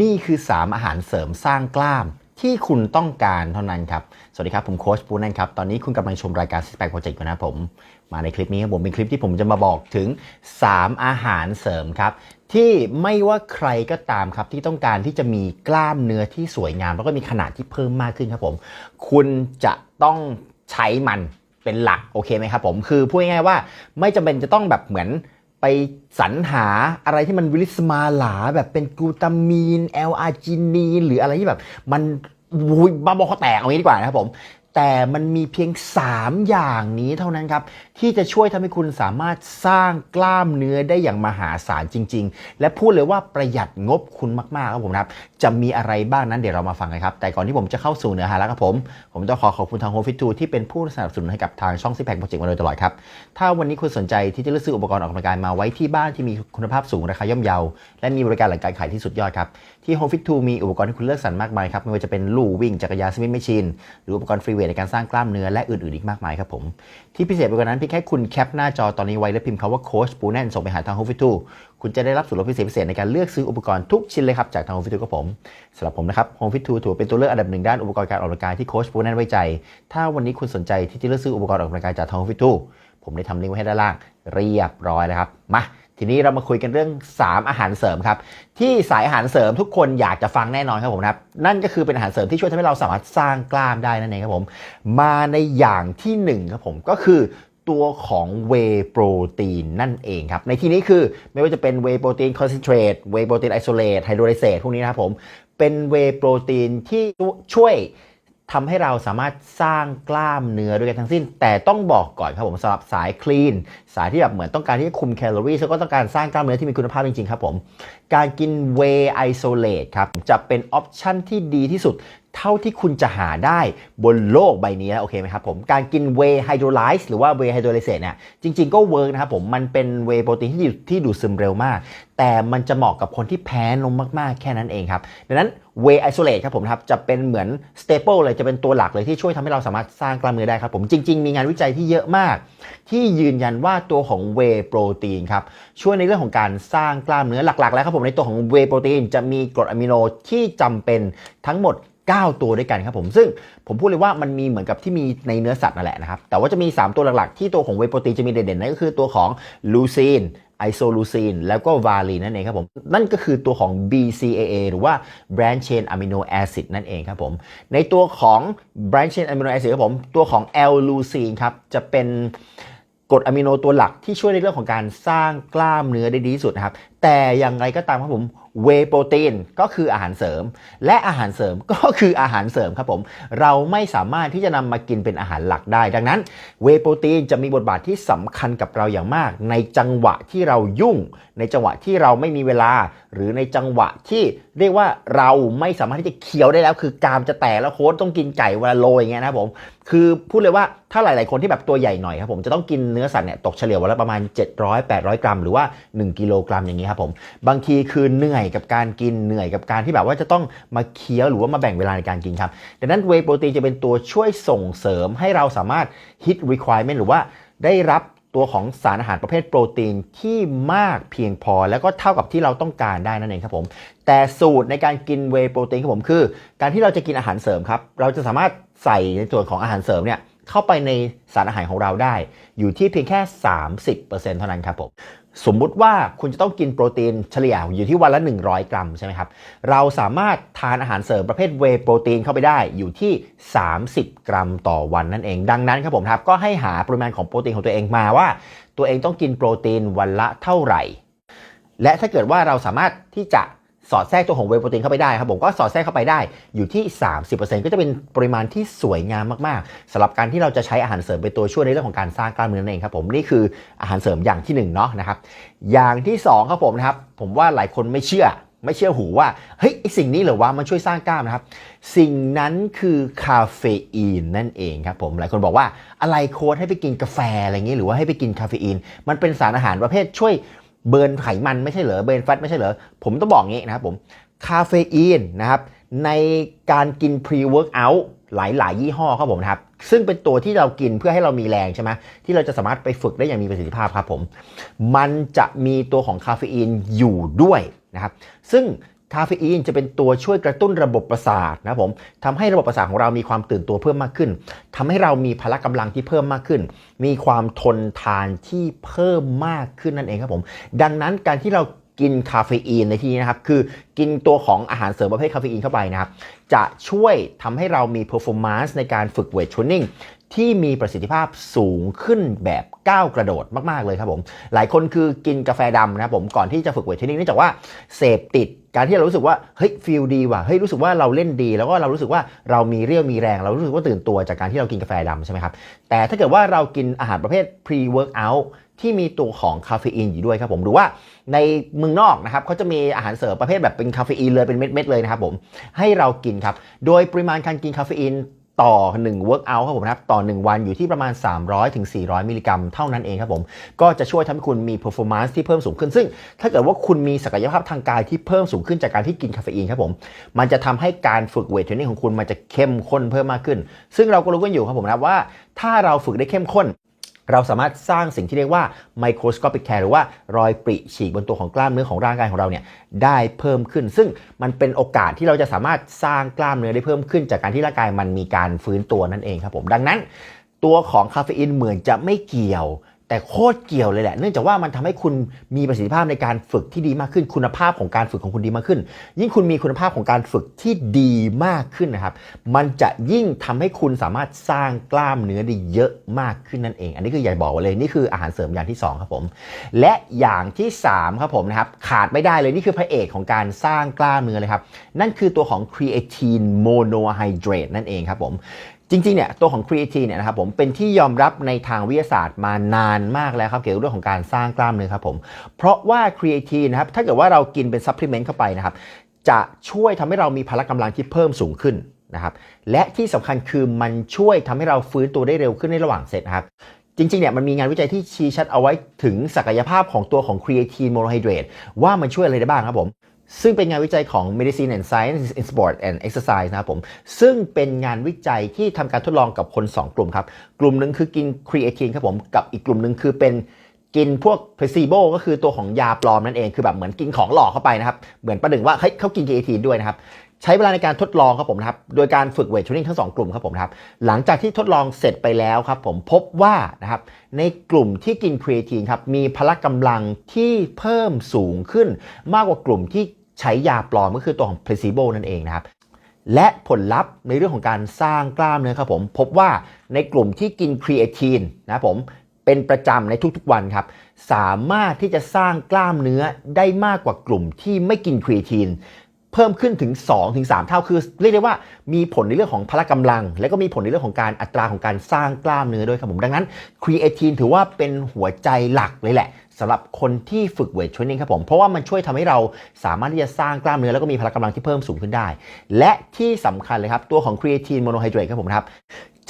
นี่คือ 3 อาหารเสริมสร้างกล้ามที่คุณต้องการเท่านั้นครับ สวัสดีครับ ผมโค้ชปูนันครับ ตอนนี้คุณกำลังชมรายการ Six Pack Project อยู่นะครับผม มาในคลิปนี้ครับผมเป็นคลิปที่ผมจะมาบอกถึง 3 อาหารเสริมครับ ที่ไม่ว่าใครก็ตามครับ ที่ต้องการที่จะมีกล้ามเนื้อที่สวยงาม แล้วก็มีขนาดที่เพิ่มมากขึ้นครับผม คุณจะต้องใช้มันเป็นหลักโอเคไหมครับผม คือพูดง่ายๆว่าไม่จำเป็นจะต้องแบบเหมือน ไปสรรหาอะไรที่มันวิลิสมาหลา แบบเป็นกลูตามีนแอลอาร์จินีน หรืออะไรที่แบบ มันบ้าบอเขาแตกเอางี้ดีกว่านะครับผม แต่มันมีเพียง 3 อย่างนี้เท่านั้นครับ ที่จะช่วยทำให้คุณสามารถสร้างกล้ามเนื้อได้อย่างมหาศาลจริง ๆ และพูดเลยว่าประหยัดงบคุณมากๆครับผมนะครับจะมีอะไรบ้างนั้นเดี๋ยวเรามาฟังกันครับ แต่ก่อนที่ผมจะเข้าสู่เนื้อหาแล้วครับผม ผมต้องขอขอบคุณทาง Home Fit 2ที่เป็นผู้สนับสนุนให้กับทางช่องซิแพคโปรเจกต์มาโดยตลอดครับ ถ้าวันนี้คุณสนใจที่จะเลือกซื้ออุปกรณ์ออกกำลังกายมาไว้ที่บ้านที่มีคุณภาพสูงราคาย่อมเยาและมีบริการหลังการขายที่สุดยอดครับที่ Home Fit 2มีอุปกรณ์ที่คุณเลือกสรรมากมายครับไม่ว่าจะเป็นลู่วิ่งจักรยานสวิมมิ่งแมชชีนหรืออุปกรณ์ฟรีเวทในการสร้างกล้ามเนื้อและอื่นๆอีกมากมายครับผมที่พิเศษไปกว่านั้นเยงแค่คุณแคปหน้าจอตอนนี้ไว้ แล้วพิมพ์คำว่าโค้ชปูแน่นส่งไปหาทาง Home Fit 2คุณจะได้รับส่วนลดพิเศษพิเศษในการเลือกซื้ออุปกรณ์ทุกชิ้นเลยครับ จากทาง Home Fit 2กับผมสำหรับผมนะครับ Home Fit 2ถือเป็นตัวเลือกอันดับหนึ่งด้านอุปกรณ์การออกกำลังกายที่โค้ชปูแน่นไว้ใจ ถ้าวันนี้คุณสนใจที่จะเลือกซื้ออุปกรณ์ออกกำลังกายจากทาง Home Fit 2ผมได้ทำลิงก์ไว้ให้ด้านล่างเรียบร้อยแล้วครับมาทีนี้เรามาคุยกันเรื่อง 3 อาหารเสริมครับ ที่สายอาหารเสริมทุกคนอยากจะฟังแน่นอนครับผมนะครับนั่นก็คือเป็นอาหารเสริมที่ช่วยทำให้เราสามารถสร้างกล้ามได้นั่นเองครับผม มาในอย่างที่1ครับผมก็คือ ตัวของเวโปรตีนนั่นเองครับ ในที่นี้คือไม่ว่าจะเป็นเวโปรตีนคอนเซนเทรตเวโปรตีนไอโซเลตไฮโดรไลเซตพวกนี้นะครับผม เป็นเวโปรตีนที่ช่วยทำให้เราสามารถสร้างกล้ามเนื้อด้วยกันทั้งสิ้น แต่ต้องบอกก่อนครับผมสำหรับสายคลีน สายที่แบบเหมือนต้องการที่จะคุมแคลอรี่แล้วก็ต้องการสร้างกล้ามเนื้อที่มีคุณภาพจริงๆครับผม การกินเวไอโซเลตครับจะเป็นออปชันที่ดีที่สุดเท่าที่คุณจะหาได้บนโลกใบนี้แล้วโอเคไหมครับผมการกินเวไฮโดรไลซ์หรือว่าเวไฮโดรไลเซตเนี่ยจริง ๆ ก็เวิร์กนะครับผมมันเป็นเวโปรตีนที่ที่ดูดซึมเร็วมาก แต่มันจะเหมาะกับคนที่แพ้นมมากๆ แค่นั้นเองครับ ดังนั้นเวไอโซเลตครับผมครับจะเป็นเหมือนสเตเปิลเลยจะเป็นตัวหลักเลยที่ช่วยทำให้เราสามารถสร้างกล้ามเนื้อได้ครับผมจริง ๆ มีงานวิจัยที่เยอะมาก ที่ยืนยันว่าตัวของเวโปรตีนครับช่วยในเรื่องของการสร้างกล้ามเนื้อหลักๆ แล้วครับผมในตัวของเวโปรตีนจะมีกรดอะมิโนที่จำเป็นทั้งหมด 9 ตัวด้วยกันครับผมซึ่งผมพูดเลยว่ามันมีเหมือนกับที่มีในเนื้อสัตว์นั่นแหละนะครับแต่ว่าจะมี 3 ตัวหลักๆ ที่ตัวของเวโปรตีนจะมีเด่นๆนั่นก็คือตัวของลูซีนไอโซลูซีนแล้วก็วาลีนนั่นเองครับผม นั่นก็คือตัวของ BCAA หรือว่า Branch Chain Amino Acid นั่นเองครับผม ในตัวของ Branch Chain Amino Acid ครับผม ตัวของ L-leucine ครับ จะเป็นกรดอะมิโนตัวหลักที่ช่วยในเรื่องของการสร้างกล้ามเนื้อได้ดีที่สุดนะครับ แต่อย่างไรก็ตามครับผม เวโปรตีนก็คืออาหารเสริม และอาหารเสริมก็คืออาหารเสริมครับผม เราไม่สามารถที่จะนำมากินเป็นอาหารหลักได้ ดังนั้นเวโปรตีนจะมีบทบาทที่สำคัญกับเราอย่างมาก ในจังหวะที่เรายุ่ง ในจังหวะที่เราไม่มีเวลา หรือในจังหวะที่เรียกว่าเราไม่สามารถที่จะเคี้ยวได้แล้ว คือกามจะแตกแล้วโค้ดต้องกินไก่วันละโลอย่างเงี้ยนะครับผม คือพูดเลยว่าถ้าหลาย ๆ คนที่แบบตัวใหญ่หน่อยครับผมจะต้องกินเนื้อสัตว์เนี่ยตกเฉลี่ยวันละประมาณ 700-800 กรัม หรือว่า 1 กิโลกรัมอย่างนี้ครับผมบางทีคือเหนื่อยกับการกินเหนื่อยกับการที่แบบว่าจะต้องมาเคี้ยวหรือว่ามาแบ่งเวลาในการกินครับดังนั้นเวโปรตีนจะเป็นตัวช่วยส่งเสริมให้เราสามารถ hit requirement หรือว่าได้รับตัวของสารอาหารประเภทโปรตีนที่มากเพียงพอ แล้วก็เท่ากับที่เราต้องการได้นั่นเองครับผมแต่สูตรในการกินเวโปรตีนครับผมคือ การที่เราจะกินอาหารเสริมครับเราจะสามารถ ใส่ในส่วนของอาหารเสริมเนี่ยเข้าไปในสารอาหารของเราได้ อยู่ที่เพียงแค่ 30%เท่านั้นครับผมสมมุติว่าคุณจะต้องกินโปรตีนเฉลี่ยอยู่ที่วันละ 100 กรัมใช่ไหมครับ เราสามารถทานอาหารเสริมประเภทเวโปรตีนเข้าไปได้อยู่ที่ 30 กรัมต่อวันนั่นเอง ดังนั้นครับผมครับก็ให้หาปริมาณของโปรตีนของตัวเองมาว่า ตัวเองต้องกินโปรตีนวันละเท่าไหร่ และถ้าเกิดว่าเราสามารถที่จะ สอดแทรกตัวของเวโปรตีนเข้าไปได้ครับผมก็สอดแทรกเข้าไปได้อยู่ที่ 30%ก็จะเป็นปริมาณที่สวยงามมากๆสำหรับการที่เราจะใช้อาหารเสริมเป็นตัวช่วยในเรื่องของการสร้างกล้ามเนื้อนั่นเองครับผมนี่คืออาหารเสริมอย่างที่หนึ่งเนาะนะครับอย่างที่สองครับผมนะครับผมว่าหลายคนไม่เชื่อไม่เชื่อหูว่าเฮ้ยไอสิ่งนี้หรือวะมันช่วยสร้างกล้ามนะครับ สิ่งนั้นคือคาเฟอีนนั่นเองครับผมหลายคนบอกว่าอะไรโค้ดให้ไปกินกาแฟอะไรอย่างนี้หรือว่าให้ไปกินคาเฟอีน มันเป็นสารอาหารประเภทช่วย เบิร์นไขมันไม่ใช่เหรอเบิร์นแฟตไม่ใช่เหรอผมต้องบอกงี้นะครับผมคาเฟอีนนะครับในการกินพรีเวิร์กอัลหลาย ๆ ยี่ห้อครับผมนะครับ ซึ่งเป็นตัวที่เรากินเพื่อให้เรามีแรงใช่ไหมที่เราจะสามารถไปฝึกได้อย่างมีประสิทธิภาพครับผม มันจะมีตัวของคาเฟอีนอยู่ด้วยนะครับ ซึ่ง คาเฟอีนจะเป็นตัวช่วยกระตุ้นระบบประสาทนะผมทำให้ระบบประสาทของเรามีความตื่นตัวเพิ่มมากขึ้นทำให้เรามีพละกำลังที่เพิ่มมากขึ้น มีความทนทานที่เพิ่มมากขึ้นนั่นเองครับผม ดังนั้นการที่เรากินคาเฟอีนในที่นี้นะครับ คือกินตัวของอาหารเสริมประเภทคาเฟอีนเข้าไปนะครับ จะช่วยทำให้เรามี performance ในการฝึกเวทเทรนนิ่งที่มีประสิทธิภาพสูงขึ้นแบบก้าวกระโดดมาก ๆ เลยครับผม หลายคนคือกินกาแฟดำนะครับผมก่อนที่จะฝึกเวทเทรนนิ่งเนื่องจากว่าเสพติด การที่เรารู้สึกว่าเฮ้ยฟีลดีว่ะเฮ้ยรู้สึกว่าเราเล่นดี แล้วก็เรารู้สึกว่าเรามีเรี่ยวมีแรง เรารู้สึกว่าตื่นตัวจากการที่เรากินกาแฟดำใช่ไหมครับแต่ถ้าเกิดว่าเรากินอาหารประเภท pre workout ที่มีตัวของคาเฟอีนอยู่ด้วยครับผมหรือว่าในเมืองนอกนะครับเขาจะมีอาหารเสริมประเภทแบบเป็นคาเฟอีนเลยเป็นเม็ดๆเลยนะครับผมให้เรากินครับโดยปริมาณการกินคาเฟอีน ต่อ1 workout ครับผมครับต่อ 1 วันอยู่ที่ประมาณ300ถึงมิลลิกรัมเท่านั้นเองครับผมก็จะช่วยทำให้คุณมี performance ที่เพิ่มสูงขึ้น ซึ่ง ถ้าเกิดว่าคุณมีศักยภาพทางกายที่เพิ่มสูงขึ้นจากการที่กินคาเฟอีนครับผมมันจะทำให้การฝึกเวทเทรนนิ่งของคุณมันจะเข้มข้นเพิ่มมากขึ้น ซึ่งเราก็รู้กันอยู่ครับผมนะครับว่า ถ้าเราฝึกได้เข้มข้น เราสามารถสร้างสิ่งที่เรียกว่า microscopic tear หรือว่ารอยปริฉีกบนตัวของกล้ามเนื้อของร่างกายของเราเนี่ยได้เพิ่มขึ้น ซึ่งมันเป็นโอกาสที่เราจะสามารถสร้างกล้ามเนื้อได้เพิ่มขึ้น จากการที่ร่างกายมันมีการฟื้นตัวนั่นเองครับผมดังนั้น ตัวของคาเฟอีนเหมือนจะไม่เกี่ยว แต่โคตรเกี่ยวเลยแหละ เนื่องจากว่ามันทำให้คุณมีประสิทธิภาพในการฝึกที่ดีมากขึ้น คุณภาพของการฝึกของคุณดีมากขึ้น ยิ่งคุณมีคุณภาพของการฝึกที่ดีมากขึ้นนะครับ มันจะยิ่งทำให้คุณสามารถสร้างกล้ามเนื้อได้เยอะมากขึ้นนั่นเอง อันนี้คืออยากบอกไว้เลยนี่คืออาหารเสริมอย่างที่สองครับผม และอย่างที่สามครับผมนะครับขาดไม่ได้เลยนี่คือพระเอกของการสร้างกล้ามเนื้อเลยครับนั่นคือตัวของ creatine monohydrate นั่นเองครับผม จริงๆเนี่ยตัวของครีเอทีนเนี่ยนะครับผมเป็นที่ยอมรับในทางวิทยาศาสตร์มานานมากแล้วครับเกี่ยวกับเรื่องของการสร้างกล้ามเนื้อครับผมเพราะว่าครีเอทีนนะครับถ้าเกิดว่าเรากินเป็นซัพพลีเมนต์เข้าไปนะครับจะช่วยทำให้เรามีพละกำลังที่เพิ่มสูงขึ้นนะครับและที่สำคัญคือมันช่วยทำให้เราฟื้นตัวได้เร็วขึ้นในระหว่างเซตนะครับจริงๆเนี่ยมันมีงานวิจัยที่ชี้ชัดเอาไว้ถึงศักยภาพของตัวของ creatine monohydrate ว่ามันช่วยอะไรได้บ้างครับผม ซึ่งเป็นงานวิจัยของ Medicine and Science in Sport and Exercise นะครับผม ซึ่งเป็นงานวิจัยที่ทำการทดลองกับคน 2 กลุ่มครับ กลุ่มหนึ่งคือกิน creatine ครับผม กับอีกกลุ่มหนึ่งคือเป็นกินพวก placebo ก็คือตัวของยาปลอมนั่นเอง คือแบบเหมือนกินของหลอกเข้าไปนะครับ เหมือนประหนึ่งว่าเฮ้ยเขากิน creatine ด้วยนะครับ ใช้เวลาในการทดลองครับผมนะครับ โดยการฝึกเวทเทรนนิ่งทั้งสองกลุ่มครับผมนะครับ หลังจากที่ทดลองเสร็จไปแล้วครับผม พบว่านะครับ ในกลุ่มที่กินครีเอทีนครับ มีพละกำลังที่เพิ่มสูงขึ้นมากกว่ากลุ่มที่ ใช้ยาปลอมก็คือตัวของ placebo นั่นเองนะครับและผลลัพธ์ในเรื่องของการสร้างกล้ามเนื้อครับผมพบว่าในกลุ่มที่กินครีเอทีนนะผมเป็นประจำในทุกๆวันครับ สามารถที่จะสร้างกล้ามเนื้อได้มากกว่ากลุ่มที่ไม่กินครีเอทีนเพิ่มขึ้นถึง 2-3 เท่าคือเรียกได้ว่ามีผลในเรื่องของพละกำลัง และก็มีผลในเรื่องของการอัตราของการสร้างกล้ามเนื้อด้วยครับผมดังนั้นครีเอทีนถือว่าเป็นหัวใจหลักเลยแหละ สำหรับคนที่ฝึกเวทเทรนนิ่งครับผม เพราะว่ามันช่วยทำให้เราสามารถที่จะสร้างกล้ามเนื้อแล้วก็มีพละกำลังที่เพิ่มสูงขึ้นได้ และที่สำคัญเลยครับ ตัวของครีเอทีนโมโนไฮเดรตครับผมนะครับ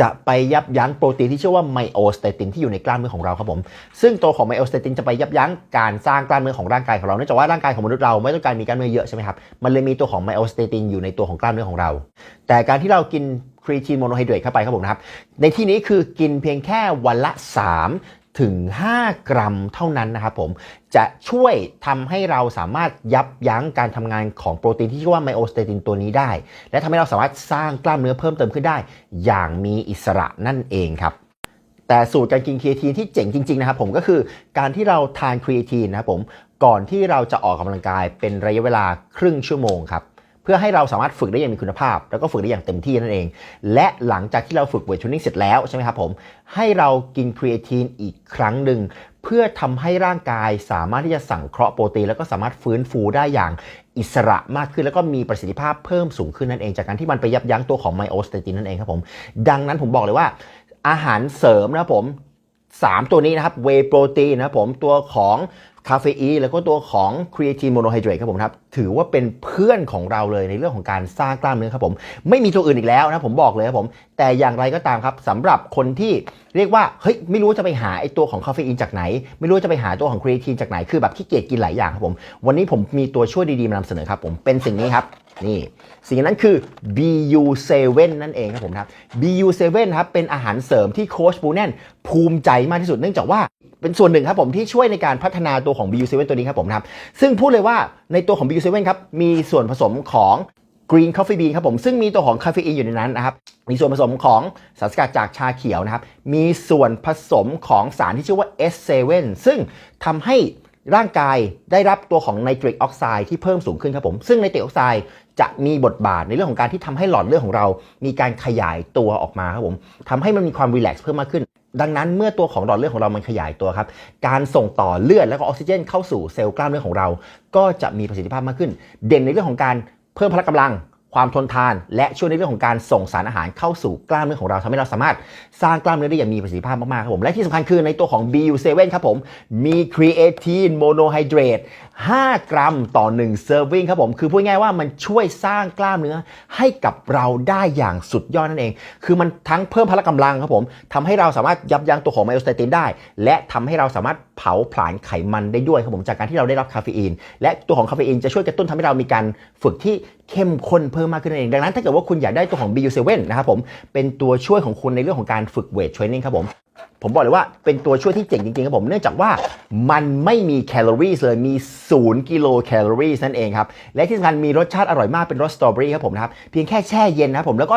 จะไปยับยั้งโปรตีนที่ชื่อว่าไมโอสเตตินที่อยู่ในกล้ามเนื้อของเราครับผม ซึ่งตัวของไมโอสเตตินจะไปยับยั้งการสร้างกล้ามเนื้อของร่างกายของเรา เนื่องจากว่าร่างกายของมนุษย์เราไม่ต้องการมีกล้ามเนื้อเยอะใช่ไหมครับ มันเลยมีตัวของไมโอสเตตินอยู่ในตัวของกล้ามเนื้อของเรา แต่การที่เรากินครีทีนโมโนไฮเดรตเข้าไปครับผมนะครับ ในที่นี้คือกินเพียงแค่วันละ 3 ถึง 5 กรัมเท่านั้นนะครับผมจะช่วยทำให้เราสามารถยับยั้งการทำงานของโปรตีนที่ชื่อว่าไมโอสเตตินตัวนี้ได้ และทำให้เราสามารถสร้างกล้ามเนื้อเพิ่มเติมขึ้นได้ อย่างมีอิสระนั่นเองครับแต่สูตรการกินครีเอทีนที่เจ๋งจริงๆนะครับผมก็คือการที่เราทานครีเอทีนนะครับผมก่อนที่เราจะออกกำลังกายเป็นระยะเวลาครึ่งชั่วโมงครับ พื่อให้เราสามารถฝึกได้อย่างมีคุณภาพ แล้วก็ฝึกได้อย่างเต็มที่นั่นเอง และหลังจากที่เราฝึกเวทเทรนนิ่งเสร็จแล้วใช่ไหมครับผมให้เรากินครีเอทีนอีกครั้งหนึ่งเพื่อทำให้ร่างกายสามารถที่จะสั่งเคราะห์โปรตีนแล้วก็สามารถฟื้นฟูได้อย่างอิสระมากขึ้นแล้วก็มีประสิทธิภาพเพิ่มสูงขึ้นนั่นเอง จากการที่มันไปยับยั้งตัวของไมโอสเตตินนั่นเองครับผมดังนั้นผมบอกเลยว่าอาหารเสริมนะครับผม 3 ตัวนี้นะครับเวโปรตีนนะครับผมตัวของคาเฟอีนแล้วก็ตัวของครีเอทีนโมโนไฮเดรตครับผมครับถือว่าเป็นเพื่อนของเราเลยในเรื่องของการสร้างกล้ามเนื้อครับผม ไม่มีตัวอื่นอีกแล้วนะผมบอกเลยครับผม แต่อย่างไรก็ตามครับสำหรับคนที่เรียกว่าเฮ้ยไม่รู้จะไปหาไอตัวของคาเฟอีนจากไหน ไม่รู้จะไปหาตัวของครีเอทีนจากไหนคือแบบขี้เกียจกินหลายอย่างครับผมวันนี้ผมมีตัวช่วยดีๆมานำเสนอครับผมเป็นสิ่งนี้ครับ นี่สิ่งนั้นคือ BU7 นั่นเองครับผมครับ BU7 ครับเป็นอาหารเสริมที่โค้ชปูแนนภูมิใจมากที่สุดเนื่องจากว่าเป็นส่วนหนึ่งครับผมที่ช่วยในการพัฒนาตัวของ BU7 ตัวนี้ครับผมครับซึ่งพูดเลยว่าในตัวของ BU7 ครับมีส่วนผสมของ Green Coffee Bean ครับผมซึ่งมีตัวของคาเฟอีนอยู่ในนั้นนะครับ มีส่วนผสมของสารสกัดจากชาเขียวนะครับ มีส่วนผสมของสารที่ชื่อว่า S7 ซึ่งทำให้ ร่างกายได้รับตัวของไนตริกออกไซด์ที่เพิ่มสูงขึ้นครับผม ซึ่งไนตริกออกไซด์จะมีบทบาทในเรื่องของการที่ทำให้หลอดเลือดของเรา มีการขยายตัวออกมาครับผมทำให้มันมีความรีแลกซ์เพิ่มมากขึ้น ดังนั้นเมื่อตัวของหลอดเลือดของเรามันขยายตัวครับ การส่งต่อเลือดและก็ออกซิเจนเข้าสู่เซลล์กล้ามเนื้อของเรา ก็จะมีประสิทธิภาพมากขึ้น เด่นในเรื่องของการเพิ่มพละกำลัง ความทนทาน และช่วยในเรื่องของการส่งสารอาหารเข้าสู่กล้ามเนื้อของเราทำให้เราสามารถสร้างกล้ามเนื้อได้อย่างมีประสิทธิภาพมากๆครับผม และที่สำคัญคือในตัวของ BU7 ครับผม มีครีเอทีนโมโนไฮเดรต5 กรัมต่อ 1 เซอร์วิงครับผม คือพูดง่ายว่ามันช่วยสร้างกล้ามเนื้อให้กับเราได้อย่างสุดยอดนั่นเอง คือมันทั้งเพิ่มพละกำลังครับผมทำให้เราสามารถยับยั้งตัวของไมโอสเตตินได้ และทำให้เราสามารถเผาผลาญไขมันได้ด้วยครับผมจากการที่เราได้รับคาเฟอีน และตัวของคาเฟอีนจะช่วยกระตุ้นทำให้เรามีการฝึกที่ เข้มข้นเพิ่มมากขึ้นนั่นเอง ดังนั้นถ้าเกิดว่าคุณอยากได้ตัวของ BU7 นะครับผมเป็นตัวช่วยของคุณในเรื่องของการฝึกเวทเทรนนิ่งครับผมผมบอกเลยว่าเป็นตัวช่วยที่เจ๋งจริงๆครับผมเนื่องจากว่ามันไม่มีแคลอรี่เลยมี 0 กิโลแคลอรี่นั่นเองครับ และที่สำคัญมีรสชาติอร่อยมากเป็นรสสตรอเบอรี่ครับผมนะครับ เพียงแค่แช่เย็นนะครับผมแล้วก็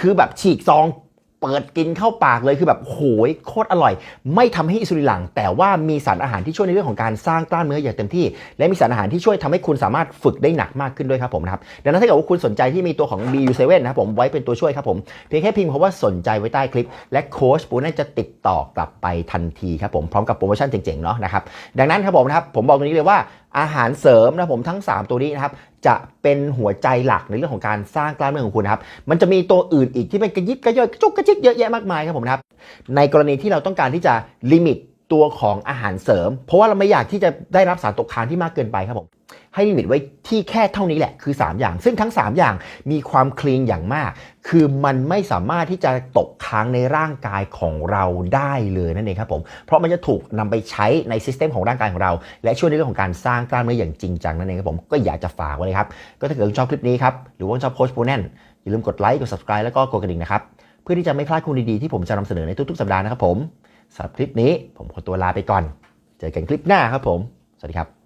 คือแบบฉีกซอง เปิดกินเข้าปากเลยคือแบบโหยโคตรอร่อย ไม่ทำให้อินซูลินหลัง แต่ว่ามีสารอาหารที่ช่วยในเรื่องของการสร้างกล้ามเนื้ออย่างเต็มที่ และมีสารอาหารที่ช่วยทำให้คุณสามารถฝึกได้หนักมากขึ้นด้วยครับผมนะครับดังนั้นถ้าเกิดว่าคุณสนใจที่มีตัวของ BU7 นะครับผมไว้เป็นตัวช่วยครับผมเพียงแค่พิมพ์คำว่าสนใจไว้ใต้คลิป และโค้ชปูน่าจะติดต่อกลับไปทันทีครับผมพร้อมกับโปรโมชั่นเจ๋งๆเนาะนะครับดังนั้นครับผมนะครับผมบอกตรงนี้เลยว่าอาหารเสริมนะผมทั้ง 3 ตัวนี้นะครับ จะเป็นหัวใจหลักในเรื่องของการสร้างกล้ามเนื้อของคุณนะครับ มันจะมีตัวอื่นอีกที่เป็นกระยิบกระย่อยกระจุกกระจิกเยอะแยะมากมายครับผมนะครับ ในกรณีที่เราต้องการที่จะลิมิตตัวของอาหารเสริม เพราะว่าเราไม่อยากที่จะได้รับสารตกค้างที่มากเกินไปครับผม ให้ลิมิตไว้ที่แค่เท่านี้แหละคือ 3 อย่าง ซึ่งทั้ง 3 อย่างมีความคลีนอย่างมาก คือมันไม่สามารถที่จะตกค้างในร่างกายของเราได้เลยนั่นเองครับผม เพราะมันจะถูกนำไปใช้ในซิสเต็มของร่างกายของเรา และช่วยในเรื่องของการสร้างกล้ามเนื้ออย่างจริงจังนั่นเองครับผมก็อยากจะฝากไว้เลยครับ ก็ถ้าเกิดชอบคลิปนี้ครับหรือว่าชอบโค้ชโปแนนอย่าลืมกดไลค์กด subscribe แล้วก็กดกระดิ่งนะครับเพื่อที่จะไม่พลาดคุณดีๆที่ผมจะนำเสนอในทุกๆสัปดาห์นะครับผมสำหรับคลิปนี้ผมขอตัวลาไปก่อน เจอกันคลิปหน้าครับผม สวัสดีครับ